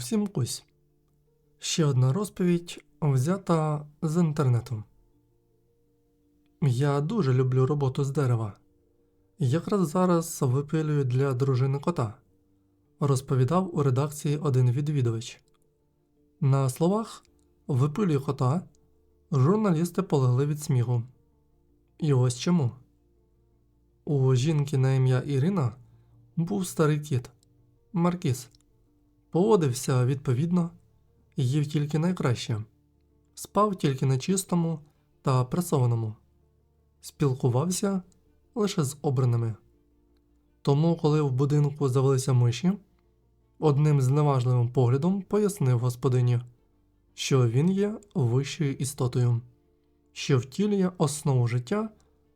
Всім кусь. Ще одна розповідь взята з інтернету. Я дуже люблю роботу з дерева. Якраз зараз випилюю для дружини кота, розповідав у редакції один відвідувач. На словах випилюю кота, журналісти полегли від сміху. І ось чому. У жінки на ім'я Ірина був старий кіт Маркіс. Поводився відповідно, їв тільки найкраще, спав тільки на чистому та пресованому, спілкувався лише з обраними. Тому, коли в будинку завелися миші, одним зневажливим поглядом пояснив господині, що він є вищою істотою, що втілює основу життя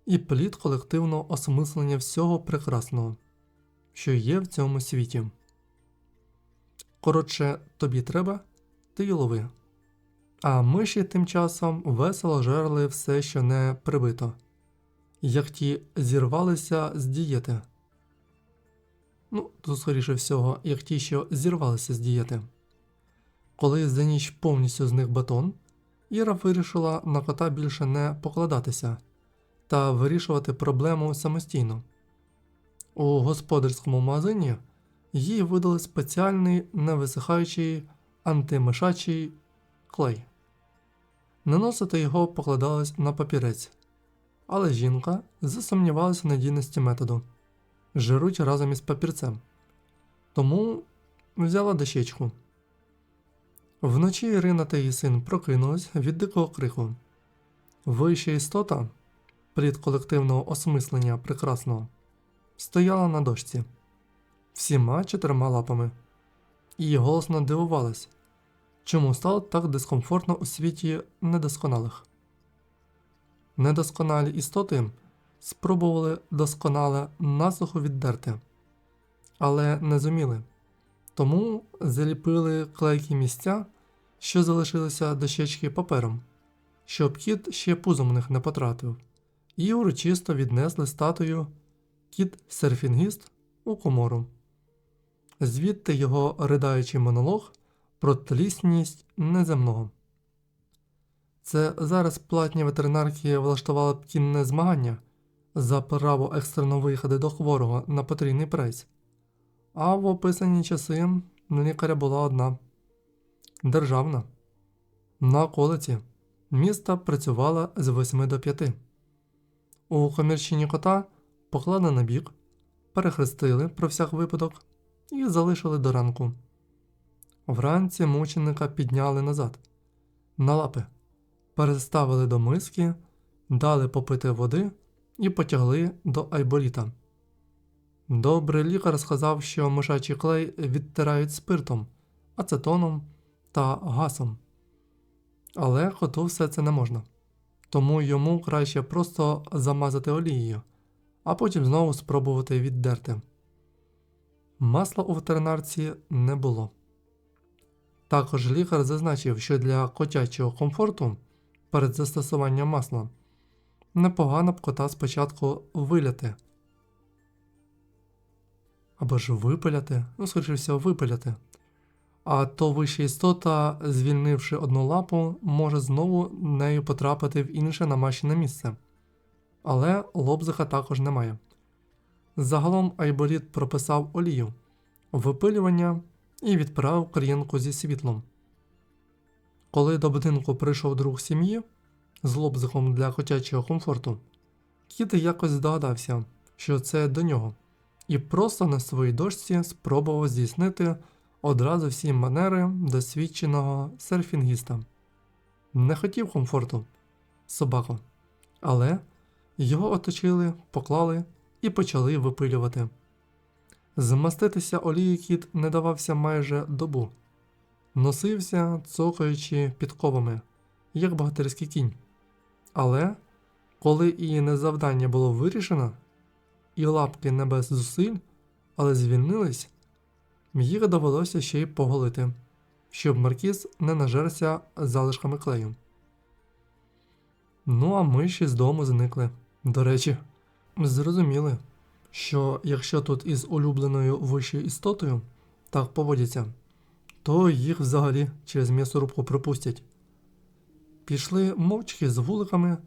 і плід колективного осмислення всього прекрасного, що є в цьому світі. Коротше, тобі треба, ти й лови. А миші тим часом весело жерли все, що не прибито, як ті зірвалися з дієти. Ну, то скоріше всього, як ті, що зірвалися з дієти. Коли за ніч повністю з них батон, Іра вирішила на кота більше не покладатися та вирішувати проблему самостійно. У господарському магазині їй видали спеціальний невисихаючий антимишачий клей. Наносити його покладалось на папірець, але жінка засумнівалася в надійності методу жируть разом із папірцем. Тому взяла дощечку. Вночі Ірина та її син прокинулись від дикого крику. Вища істота, плід колективного осмислення прекрасного, стояла на дошці всіма чотирма лапами, і голосно дивувалась, чому стало так дискомфортно у світі недосконалих. Недосконалі істоти спробували досконале насухо віддерти, але не зуміли, тому заліпили клейкі місця, що залишилися дощечки папером, щоб кіт ще пузом них не потратив, і урочисто віднесли статую кіт-серфінгіст у комору. Звідти його ридаючий монолог про тлісність неземного. Це зараз платні ветеринарки влаштували б кінне змагання за право екстрено виїхати до хворого на потрійний прайс. А в описані часи лікаря була одна державна. На околиці міста працювала з 8 до 5. У комірчині кота поклали на бік, перехрестили про всяк випадок і залишили до ранку. Вранці мученика підняли назад, на лапи, переставили до миски, дали попити води і потягли до айболіта. Добрий лікар сказав, що мишачий клей відтирають спиртом, ацетоном та гасом. Але коту все це не можна, тому йому краще просто замазати олією, а потім знову спробувати віддерти. Масла у ветеринарці не було. Також лікар зазначив, що для котячого комфорту перед застосуванням масла непогано б кота спочатку виляти. Або ж випиляти, ну, скоріше випиляти. А то вища істота, звільнивши одну лапу, може знову нею потрапити в інше намащене місце. Але лобзика також немає. Загалом Айболіт прописав олію, випилювання і відправив клієнтку зі світлом. Коли до будинку прийшов друг сім'ї з лобзиком для котячого комфорту, кіт якось здогадався, що це до нього, і просто на своїй дошці спробував здійснити одразу всі манери досвідченого серфінгіста. Не хотів комфорту, собаку, але його оточили, поклали і почали випилювати. Змаститися олією кіт не давався майже добу, носився, цокаючи підковами, як богатирський кінь. Але коли і не завдання було вирішено, і лапки не без зусиль, але звільнились, їх довелося ще й поголити, щоб маркіз не нажерся залишками клею. Ну а миші з дому зникли. До речі, зрозуміли, що якщо тут із улюбленою вищою істотою так поводяться, то їх взагалі через м'ясорубку пропустять. Пішли мовчки з вуликами,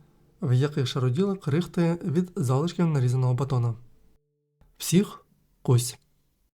в яких шароділи крихти від залишків нарізаного батона. Всіх кусь.